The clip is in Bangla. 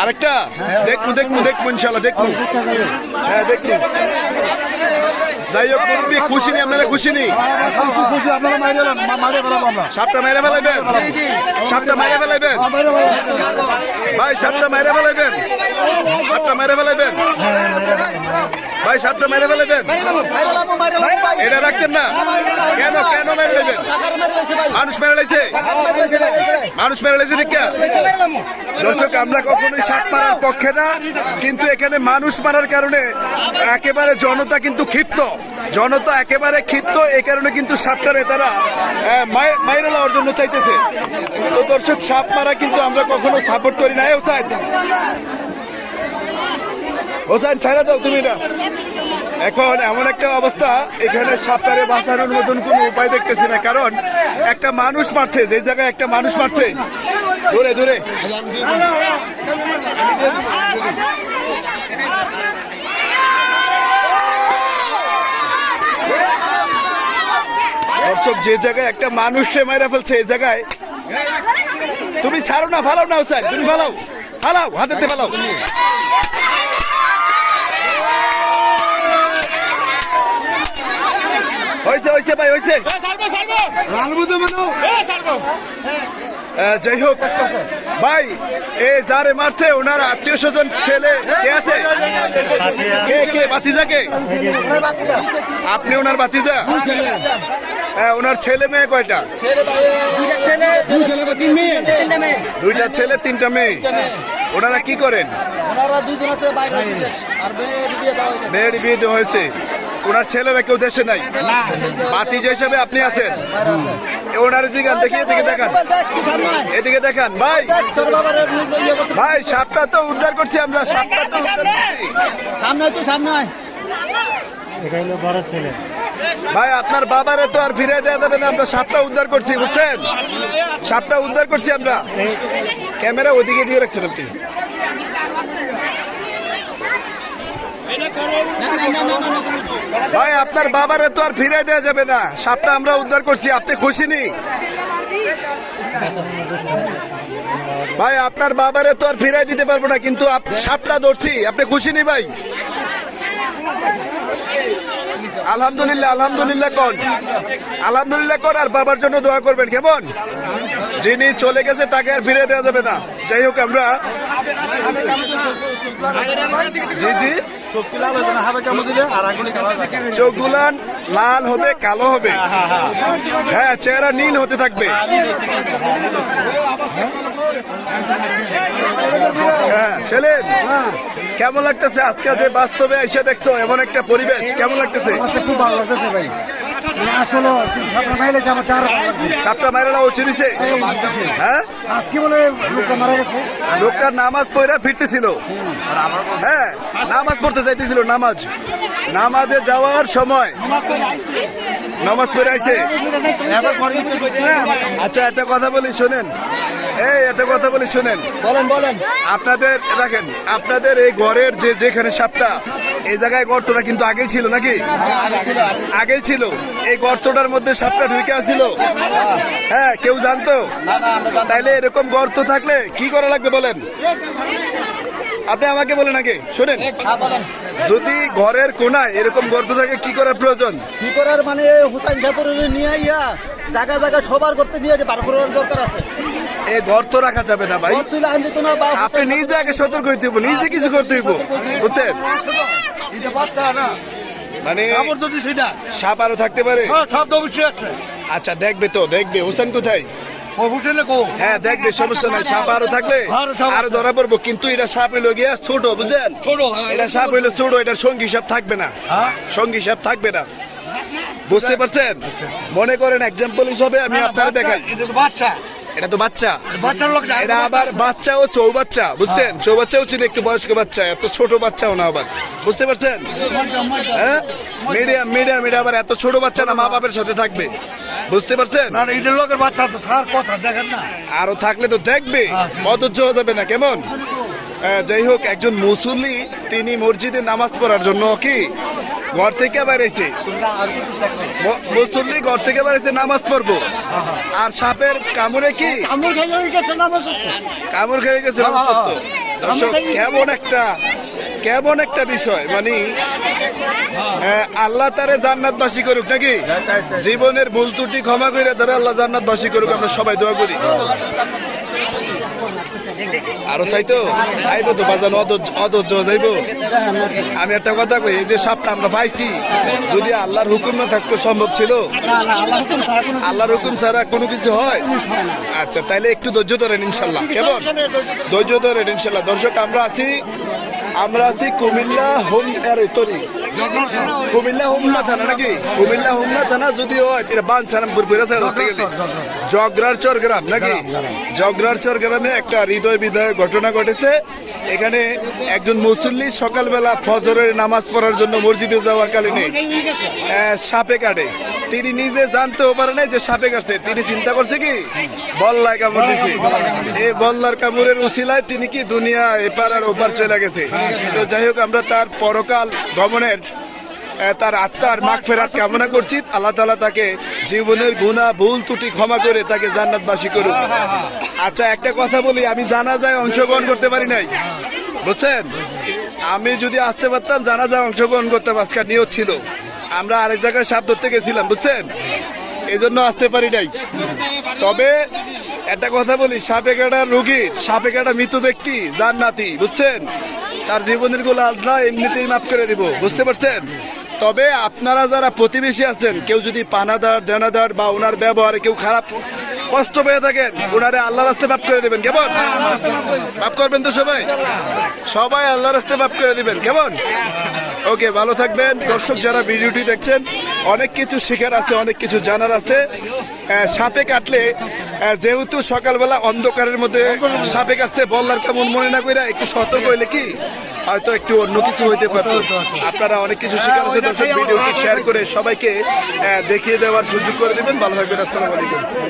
আরেকটা? দেখব দেখব দেখব ইনশাল্লাহ দেখব। হ্যাঁ দেখব যাই হোক, মুরব্বী, খুশি নেই আপনারা খুশি নেই খুশি মাইরে মাইরে বেড়াবো আমরা সাপটা মেরে ফেলাইবেন? সাপটা মেরে ফেলাইবেন? ভাই, সাপটা মেরে ফেলাইবেন? সাপটা মেরে ফেলাইবেন? ভাই সাপটা মেরে ফেলাইবেন এটা রাখতেন না। কেন কেন মেরে নেবেন মানুষ মেরে লাইছে মানুষ মেরে লাইছে দীক্ষা দর্শক আমরা কখনোই সাপ মারার পক্ষে না কিন্তু এখানে মানুষ মারার কারণে একেবারে জনতা কিন্তু ক্ষিপ্ত। জনতা একেবারে ক্ষিপ্ত এই কারণে কিন্তু সাপটারে তারা আহ, মাই- মাইরে নেওয়ার জন্য চাইতেছে। তো দর্শক সাপ মারা কিন্তু আমরা কখনো সাপোর্ট করি না। এ হোসাইন ছাড়া দাও তুমি না। এখন এমন একটা অবস্থা, এখানে সাপটারে বাঁচানোর মতন কোনো উপায় দেখতেছি না। কারণ একটা মানুষ মারছে, যে জায়গায় একটা মানুষ মারছে। দূরে দূরে দর্শক যে জায়গায় একটা মানুষে মেরে ফেলছে, এই জায়গায়। তুমি ছাড়ো না, ফালাও না স্যার তুমি ফালাও। ফালাও, হাতেতে ফালাও। হয়েছে ভাই হয়েছে। যাই হোক ভাই এ যারে মারছে ওনার আত্মীয় স্বজন ছেলে কে আছে? কে কে বাতিজা কে? আপনি ওনার বাতিজা? হ্যাঁ ওনার ছেলে মেয়ে কয়টা? দুইটা ছেলে তিনটা মেয়ে। ওনারা কি করেন? ওনারা দুজন আছে বাইরে বিদেশ আর মেয়ের বিয়ে দেওয়া হয়েছে। ওনার ছেলেরা কেউ দেশে নাই। যে হিসাবে আপনি আছেন। ওনার জিগান দেখি, এদিকে দেখান। এদিকে দেখান, ভাই। ভাই, সাপটা তো উদ্ধার করছি আমরা, সাপটা তো উদ্ধার করছি। সামনে তুই সামনে এটা হলো বড় ছেলে ভাই, আপনার বাবারে তো আর ফিরে দেওয়া যাবে না, আমরা সাপটা উদ্ধার করছি, বুঝছেন? সাপটা উদ্ধার করছি আমরা। ক্যামেরা ওদিকে দিয়ে রাখছেন আপনি। ভাই আপনার বাবারে তো আর ফিরে দেওয়া যাবে না। সাপটা আমরা উদ্ধার করছি আপনি খুশি নি? ভাই আপনার বাবারে তো আর ফিরাই দিতে পারব না কিন্তু সাপটা ধরছি। আপনি খুশি নি ভাই? আলহামদুলিল্লাহ আলহামদুলিল্লাহ কোন। আলহামদুলিল্লাহ কোন আর বাবার জন্য দোয়া করবেন কেমন? যিনি চলে গেছে তাকে আর ফিরে দেওয়া যাবে না। যাই হোক আমরা জি জি। চোখগুলান লাল হবে কালো হবে। হ্যাঁ চেহারা নীল হতে থাকবে। হ্যাঁ সেলিম কেমন লাগতেছে আজকে যে বাস্তবে এসে দেখছ এমন একটা পরিবেশ? কেমন লাগতেছে? খুব ভালো লাগতেছে ভাই। আসলে আপনার মাইলে আমার চার সাপটা মাইরালা ও চিনিছে? হ্যাঁ? আজকে বলে লোকটা মারা গেছে? লোকটা নামাজ পড়ে ফিরতেছিল। হ্যাঁ নামাজ পড়তে যাইতেছিল নামাজ। নামাজে যাওয়ার সময় নামাজ পড়ে আইছে। আচ্ছা একটা কথা বলি শোনেন। এই একটা কথা বলি শুনেন। বলেন বলেন। আপনাদের দেখেন আপনাদের এই ঘরের যে যেখানে সাপটা এই জায়গায় গর্তটা কিন্তু আগেই ছিল নাকি? আগেই ছিল। এই গর্তটার মধ্যে সাপটা ঢুকে আসছিল হ্যাঁ কেউ জানতো? তাইলে এরকম গর্ত থাকলে কি করা লাগবে বলেন? আপনি আমাকে বলেন আগে শোনেন। যদি ঘরের কোনায় এরকম গর্ত থাকে কি করার প্রয়োজন? কি করার মানে হুসাইন সাহেবের নিয়ে ইয়া জায়গা জায়গা সবার করতে নিয়ে বার করার দরকার আছে। এই গর্ত রাখা যাবে না ভাই। আপনি নিজে আগে সতর্ক হইতে হইব নিজে কিছু করতে হইব। বুঝছেন? এটা বাচ্চা না। মানে সাপ আরও থাকতে পারে? হ্যাঁ আচ্ছা দেখবে তো দেখবে। হোসেন কোথায়? হ্যাঁ দেখবে সমস্যা নাই সাপ আরও থাকলে আরও ধরা পড়ব কিন্তু এটা সাপ হইল গিয়া ছোট হ্যাঁ, এটা সাপ হইল ছোট এটার সঙ্গী সাপ থাকবে না। হ্যাঁ? সঙ্গী সাপ থাকবে না। বুঝতে পারছেন? মনে করেন এক্সাম্পল হিসাবে আমি আপনারা দেখাই। বাচ্চা। এটা তো বাচ্চা। এটা আবার বাচ্চা। ও চৌবাচ্চা বুঝছেন? চৌবাচ্চাও ছিল একটু বয়স্ক বাচ্চা এত ছোট বাচ্চাও না আবার। বুঝতে পারছেন? হ্যাঁ? মিডিয়াম মিডিয়াম এটা আবার এত ছোট বাচ্চা না মা বাপের সাথে থাকবে। বুঝতে পারছেন? না না, লোকের বাচ্চা তো থার কথা দেখেন না। আরও থাকলে তো দেখবে অধৈর্য হয়ে যাবে না কেমন? যাই হোক একজন মুসল্লি তিনি মসজিদে নামাজ পড়ার জন্য কি ঘর থেকে ম- মুসল্লি ঘর থেকে বেরিয়েছে নামাজ পড়ব। আর সাপের কামড়ে কি? আমি খেলে গেছে নামাজ কামড় খেয়ে গেছে নামাজ পড়তো। দর্শক কেমন একটা কেমন একটা বিষয় মানে আহ, আল্লাহ তারে জান্নাতবাসী করুক নাকি? জীবনের ভুল ত্রুটি ক্ষমা করে তারা আল্লাহ জান্নাতবাসী করুক আমরা সবাই দোয়া করি। আরও চাইতো? চাইব তো বাজানো অধৈর্য যাইবো। আমি একটা কথা কই এই যে সাপটা আমরা পাইছি যদি আল্লাহর হুকুম না থাকতো সম্ভব ছিল? আল্লাহর হুকুম ছাড়া কোনো কিছু হয়? আচ্ছা তাইলে একটু ধৈর্য ধরেন ইনশাল্লাহ। কেমন? ধৈর্য ধরেন ইনশাল্লাহ। দর্শক আমরা আছি আমরা আছি কুমিল্লা হোম আরে তরি কুমিল্লা হোমনা থানা নাকি? কুমিল্লা হোমনা থানা যদিও হয় এটা বাঞ্ছারামপুর গেলে জগরার চর গ্রাম নাকি জগরার চর গ্রামে একটা হৃদয় বিদয় ঘটনা ঘটেছে। এখানে একজন মুসল্লি সকালবেলা ফজরের নামাজ পড়ার জন্য মসজিদে যাওয়ার আহ, সাপে কাটে। তিনি নিজে জানতেও পারে নাই যে সাপে কাটছে। তিনি চিন্তা করছে কি? বল্লায় কামড় দিছে। এই বল্লার কামড়ের উসিলায় তিনি কি দুনিয়া এপার আর ওপার চলে গেছে? তো যাই হোক আমরা তার পরকাল গমনের তার আত্মার মাগ ফেরাত কামনা করছি। আল্লাহ তালা তাকে জীবনের গুণা ভুল ত্রুটি ক্ষমা করে তাকে জান্নাতবাসী করুক। আচ্ছা একটা কথা বলি, আমি জানা যায় অংশগ্রহণ করতে পারি নাই। বুঝছেন? আমি যদি আসতে পারতাম জানা যায় অংশগ্রহণ করতাম আজকের নিয়ত ছিল। আমরা আরেক জায়গায় সাপ ধরতে গেছিলাম, বুঝছেন? এই জন্য আসতে পারি নাই। তবে একটা কথা বলি, সাপে কাটা রুগীর সাপে কাটা মৃত ব্যক্তি, জান্নাতি, বুঝছেন? তার জীবনেরগুলো আল্লাহ এমনিতেই মাফ করে দিব, বুঝতে পারছেন? তবে আপনারা যারা প্রতিবেশী আছেন, কেউ যদি পানাদার, দেনাদার বা ওনার ব্যবহারে কেউ খারাপ কষ্ট পেয়ে থাকেন ওনারে আল্লাহ রাস্তে মাফ করে দেবেন। কেমন? মাফ করবেন তো সবাই? সবাই আল্লাহ রাস্তে মাফ করে দিবেন। কেমন? ওকে, ভালো থাকবেন। দর্শক যারা ভিডিওটি দেখছেন, অনেক কিছু শেখার আছে, অনেক কিছু জানার আছে। সাপে কাটলে যেহেতু সকালবেলা অন্ধকারের মধ্যে সাপে কাটছে, বললার কেমন মনে না করে একটু সতর্ক হইলে কি? হয়তো একটু অন্য কিছু হইতে পারতো। আপনারা অনেক কিছু শেখার আছে, দর্শক, ভিডিওটি শেয়ার করে সবাইকে দেখিয়ে দেওয়ার সুযোগ করে দেবেন। ভালো থাকবেন, আসসালামু আলাইকুম।